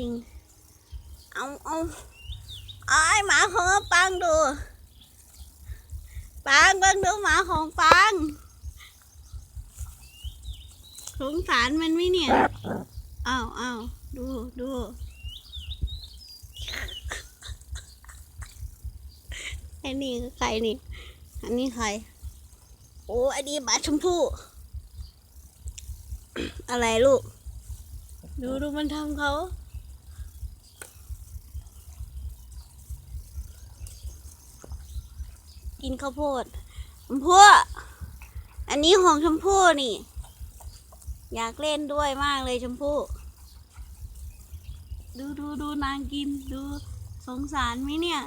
ริง เอาเอาไอ้หมาของปังดูปังเบิ่งดูหมาของปังสงสารมันไหมเนี่ยอ้าวอ้าวดูดูไอ้นี่ใครนี่ อันนี้ใคร โอ้อันนี้หมาชมพู่ อะไรลูก ดูดูมันทำเขา กินข้าวโพดชมพู่อันนี้ของชมพู่นี่ อยากเล่นด้วยมากเลยชมพู่ ดูดูดูนางกินดูสงสารไหมเนี่ย